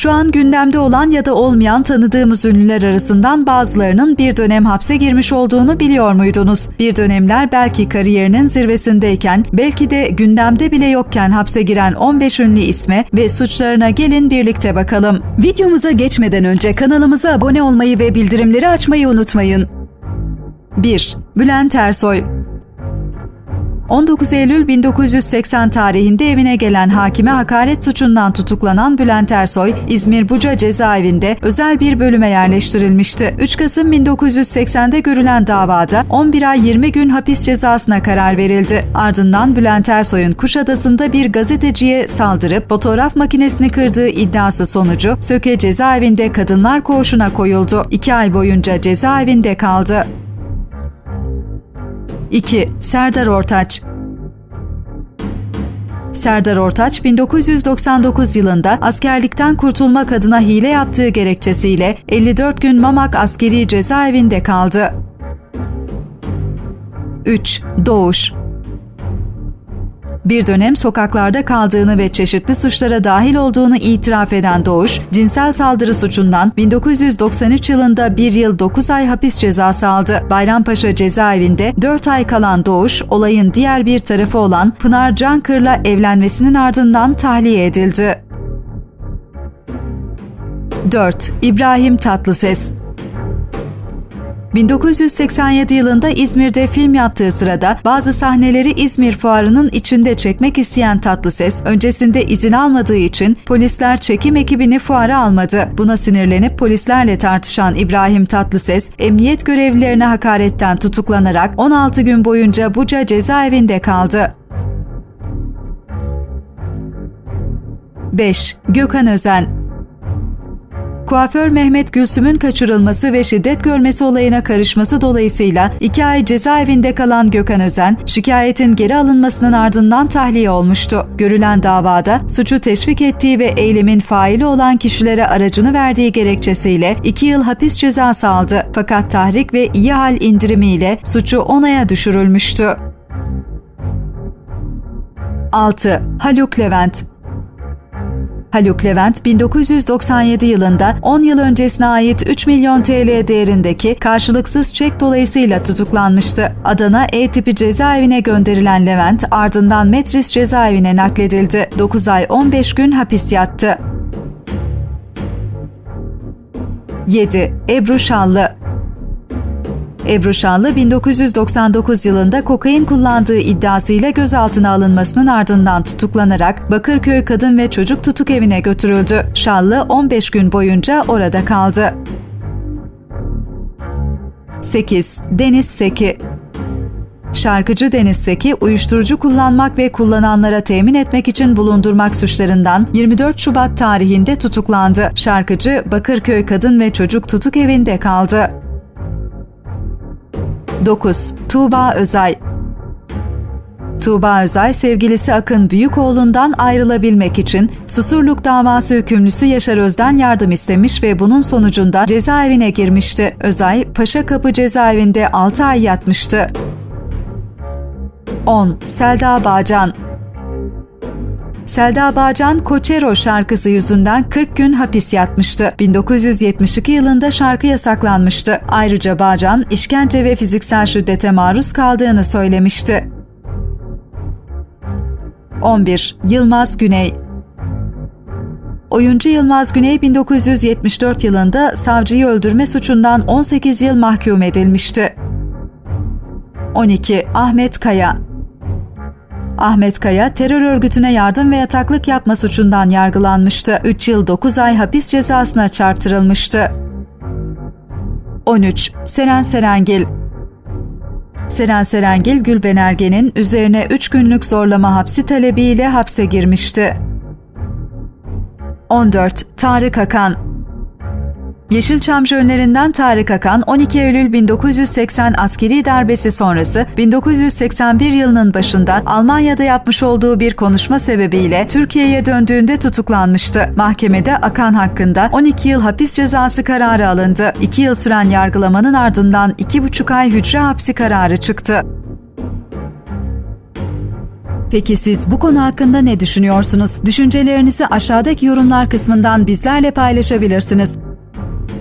Şu an gündemde olan ya da olmayan tanıdığımız ünlüler arasından bazılarının bir dönem hapse girmiş olduğunu biliyor muydunuz? Bir dönemler belki kariyerinin zirvesindeyken, belki de gündemde bile yokken hapse giren 15 ünlü isme ve suçlarına gelin birlikte bakalım. Videomuza geçmeden önce kanalımıza abone olmayı ve bildirimleri açmayı unutmayın. 1. Bülent Ersoy 19 Eylül 1980 tarihinde evine gelen hakime hakaret suçundan tutuklanan Bülent Ersoy, İzmir Buca cezaevinde özel bir bölüme yerleştirilmişti. 3 Kasım 1980'de görülen davada 11 ay 20 gün hapis cezasına karar verildi. Ardından Bülent Ersoy'un Kuşadası'nda bir gazeteciye saldırıp fotoğraf makinesini kırdığı iddiası sonucu Söke cezaevinde kadınlar koğuşuna koyuldu. 2 ay boyunca cezaevinde kaldı. 2. Serdar Ortaç Serdar Ortaç 1999 yılında askerlikten kurtulmak adına hile yaptığı gerekçesiyle 54 gün Mamak askeri cezaevinde kaldı. 3. Doğuş bir dönem sokaklarda kaldığını ve çeşitli suçlara dahil olduğunu itiraf eden Doğuş, cinsel saldırı suçundan 1993 yılında 1 yıl 9 ay hapis cezası aldı. Bayrampaşa cezaevinde 4 ay kalan Doğuş, olayın diğer bir tarafı olan Pınar Cankır'la evlenmesinin ardından tahliye edildi. 4. İbrahim Tatlıses 1987 yılında İzmir'de film yaptığı sırada bazı sahneleri İzmir Fuarı'nın içinde çekmek isteyen Tatlıses, öncesinde izin almadığı için polisler çekim ekibini fuara almadı. Buna sinirlenip polislerle tartışan İbrahim Tatlıses, emniyet görevlilerine hakaretten tutuklanarak 16 gün boyunca Buca cezaevinde kaldı. 5. Gökhan Özen Kuaför Mehmet Gülsüm'ün kaçırılması ve şiddet görmesi olayına karışması dolayısıyla iki ay cezaevinde kalan Gökhan Özen, şikayetin geri alınmasının ardından tahliye olmuştu. Görülen davada suçu teşvik ettiği ve eylemin faili olan kişilere aracını verdiği gerekçesiyle iki yıl hapis cezası aldı. Fakat tahrik ve iyi hal indirimiyle suçu onaya düşürülmüştü. 6. Haluk Levent Haluk Levent 1997 yılında 10 yıl öncesine ait 3 milyon TL değerindeki karşılıksız çek dolayısıyla tutuklanmıştı. Adana E tipi cezaevine gönderilen Levent ardından Metris cezaevine nakledildi. 9 ay 15 gün hapis yattı. 7. Ebru Şallı Ebru Şanlı 1999 yılında kokain kullandığı iddiasıyla gözaltına alınmasının ardından tutuklanarak Bakırköy Kadın ve Çocuk Tutuk Evi'ne götürüldü. Şanlı 15 gün boyunca orada kaldı. 8. Deniz Seki Şarkıcı Deniz Seki, uyuşturucu kullanmak ve kullananlara temin etmek için bulundurmak suçlarından 24 Şubat tarihinde tutuklandı. Şarkıcı Bakırköy Kadın ve Çocuk Tutuk Evi'nde kaldı. 9. Tuğba Özay Tuğba Özay, sevgilisi Akın Büyükoğlu'ndan ayrılabilmek için Susurluk davası hükümlüsü Yaşar Öz'den yardım istemiş ve bunun sonucunda cezaevine girmişti. Özay, Paşa Kapı cezaevinde 6 ay yatmıştı. 10. Selda Bağcan Selda Bağcan, Koçero şarkısı yüzünden 40 gün hapis yatmıştı. 1972 yılında şarkı yasaklanmıştı. Ayrıca Bağcan, işkence ve fiziksel şiddete maruz kaldığını söylemişti. 11. Yılmaz Güney Oyuncu Yılmaz Güney 1974 yılında savcıyı öldürme suçundan 18 yıl mahkum edilmişti. 12. Ahmet Kaya Ahmet Kaya, terör örgütüne yardım ve yataklık yapma suçundan yargılanmıştı. 3 yıl 9 ay hapis cezasına çarptırılmıştı. 13. Seren Serengil Seren Serengil, Gülben Ergen'in üzerine 3 günlük zorlama hapsi talebiyle hapse girmişti. 14. Tarık Akan Yeşilçam jönlerinden Tarık Akan 12 Eylül 1980 askeri darbesi sonrası 1981 yılının başında Almanya'da yapmış olduğu bir konuşma sebebiyle Türkiye'ye döndüğünde tutuklanmıştı. Mahkemede Akan hakkında 12 yıl hapis cezası kararı alındı. 2 yıl süren yargılamanın ardından 2,5 ay hücre hapsi kararı çıktı. Peki siz bu konu hakkında ne düşünüyorsunuz? Düşüncelerinizi aşağıdaki yorumlar kısmından bizlerle paylaşabilirsiniz.